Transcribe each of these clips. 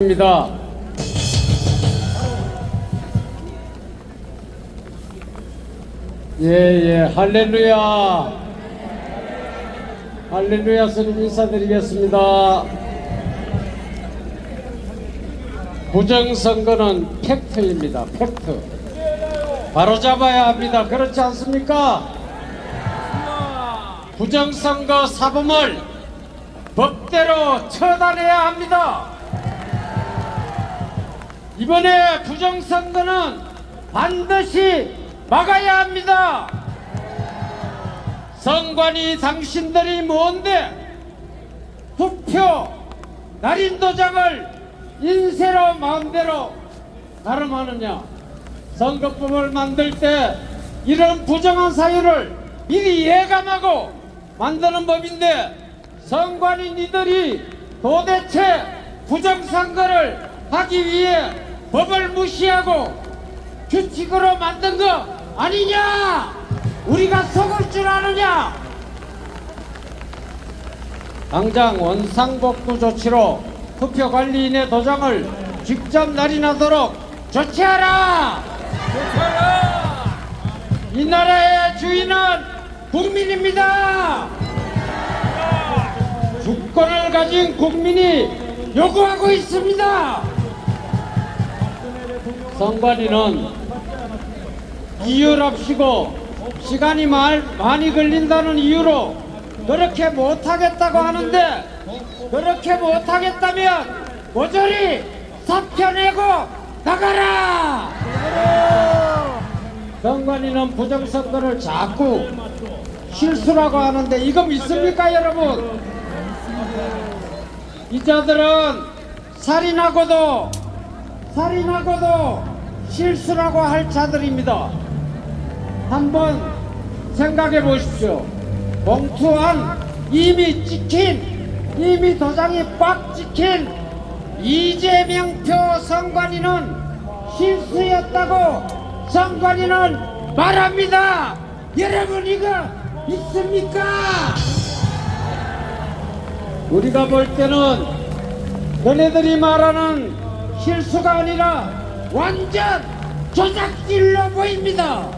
입니다. 예, 예, 할렐루야. 할렐루야 스님 인사드리겠습니다. 부정선거는 팩트입니다. 팩트. 바로 잡아야 합니다. 그렇지 않습니까? 부정선거 사범을 법대로 처단해야 합니다. 이번에 부정선거는 반드시 막아야 합니다. 선관위 당신들이 뭔데 투표 날인도장을 인쇄로 마음대로 가름하느냐 선거법을 만들 때 이런 부정한 사유를 미리 예감하고 만드는 법인데 선관위 니들이 도대체 부정선거를 하기 위해 법을 무시하고 규칙으로 만든 거 아니냐? 우리가 속을 줄 아느냐? 당장 원상복구 조치로 투표 관리인의 도장을 직접 날인하도록 조치하라! 이 나라의 주인은 국민입니다! 주권을 가진 국민이 요구하고 있습니다! 선관위는 이유랍시고 시간이 말, 많이 걸린다는 이유로 그렇게 못하겠다고 하는데 그렇게 못하겠다면 모조리 사표 내고 나가라! 선관위는 부정선거를 자꾸 실수라고 하는데 이거 믿습니까 여러분? 이 자들은 살인하고도 살인하고도 실수라고 할 자들입니다. 한번 생각해 보십시오. 봉투 안 이미 찍힌 이미 도장이 꽉 찍힌 이재명 표 선관위는 실수였다고 선관위는 말합니다. 여러분 이거 믿습니까? 우리가 볼 때는 너네들이 말하는 실수가 아니라 완전 조작질로 보입니다.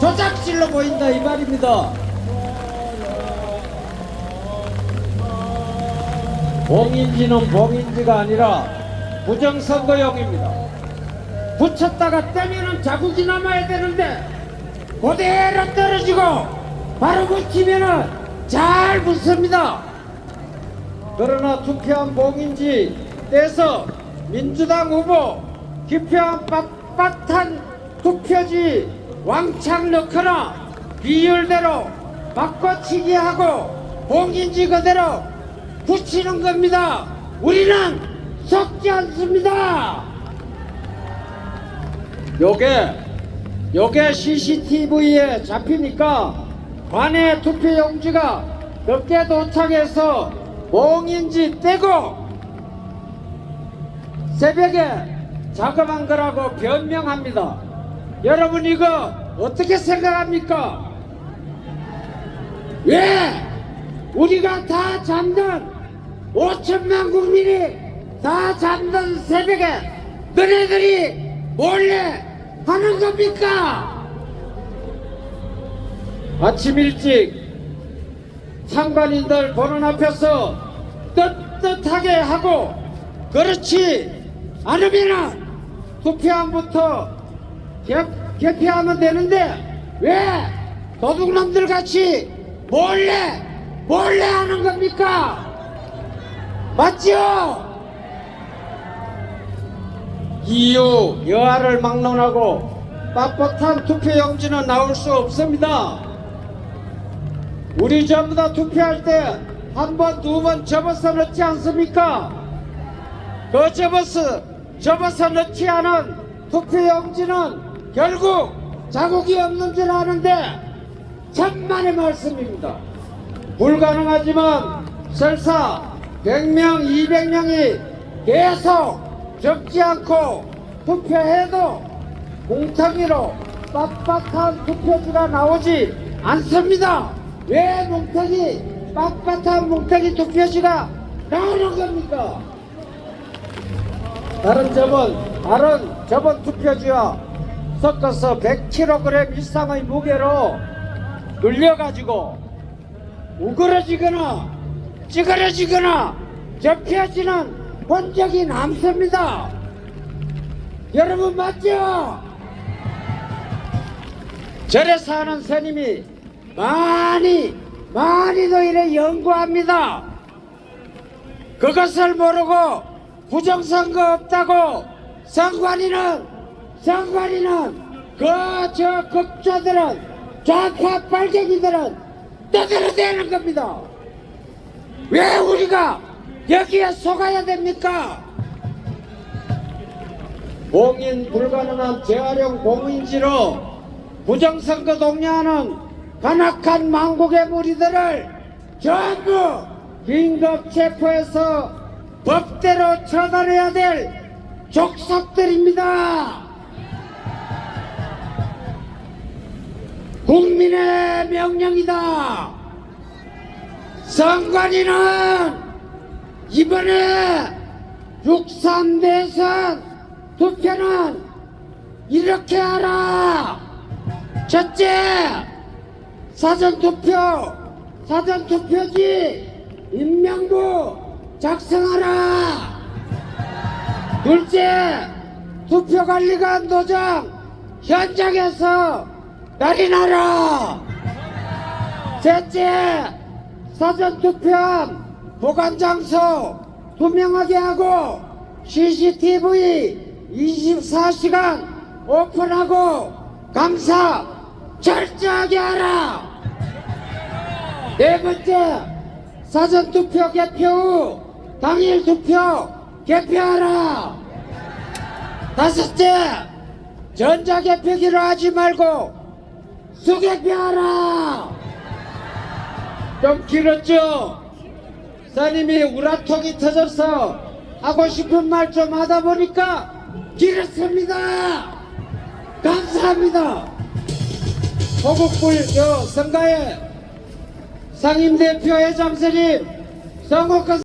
조작질로 보인다 이 말입니다. 봉인지는 봉인지가 아니라 부정선거용입니다. 붙였다가 떼면은 자국이 남아야 되는데 그대로 떨어지고 바로 붙이면은 잘 붙습니다. 그러나 투표한 봉인지 떼서 민주당 후보 기표한 빳빳한 투표지 왕창 넣거나 비율대로 바꿔치기 하고 봉인지 그대로 붙이는 겁니다. 우리는 속지 않습니다. 요게 요게 CCTV에 잡히니까 관내 투표용지가 늦게 도착해서 몽인지 떼고 새벽에 작업한 거라고 변명합니다. 여러분 이거 어떻게 생각합니까? 왜 우리가 다 잠든 5천만 국민이 다 잠든 새벽에 너네들이 몰래 하는 겁니까? 아침 일찍 상관인들 보는 앞에서 떳떳하게 하고 그렇지 않으면 투표함부터 개, 개표하면 되는데 왜 도둑놈들 같이 몰래 몰래 하는 겁니까? 맞죠? 이유 여하를 막론하고 빳빳한 투표 용지는 나올 수 없습니다. 우리 전부 다 투표할 때 한 번, 두 번 접어서 넣지 않습니까? 그 접어서, 접어서 넣지 않은 투표용지는 결국 자국이 없는 줄 아는데 천만의 말씀입니다. 불가능하지만 설사 100명, 200명이 계속 적지 않고 투표해도 뭉텅이로 빳빳한 투표지가 나오지 않습니다. 왜 뭉텅이 빳빳한 뭉텅이 투표지가 나오는 겁니까? 다른 저번 다른 저번 투표지와 섞어서 100kg 이상의 무게로 눌려가지고 우그러지거나 찌그러지거나 접혀지는 본 적이 남습니다. 여러분 맞죠? 절에서 하는 스님이 많이 많이도 이래 연구합니다. 그것을 모르고 부정선거 없다고 선관위는 선관위는 그저 극자들은 좌파 빨갱이들은 떠들어대는 겁니다. 왜 우리가 여기에 속아야 됩니까? 공인 불가능한 재활용 공인지로 부정선거 독려하는 간악한 망국의 무리들을 전부 긴급 체포해서 법대로 처단해야 될 족속들입니다. 국민의 명령이다. 선관위는 이번에 6.3 대선 투표는 이렇게 하라. 첫째, 사전투표, 사전투표지 인명부 작성하라. 둘째, 투표관리관 도장 현장에서 날인하라. 셋째, 사전투표함 보관장소 투명하게 하고 CCTV 24시간 오픈하고 감사 철저하게 하라. 네 번째, 사전 투표 개표 후 당일 투표 개표하라. 다섯째, 전자 개표기로 하지 말고 수개표하라. 좀 길었죠? 사님이 우라통이 터져서 하고 싶은 말 좀 하다 보니까 길었습니다. 감사합니다. 호국불 저 선가의 상임대표 회장선님 선거권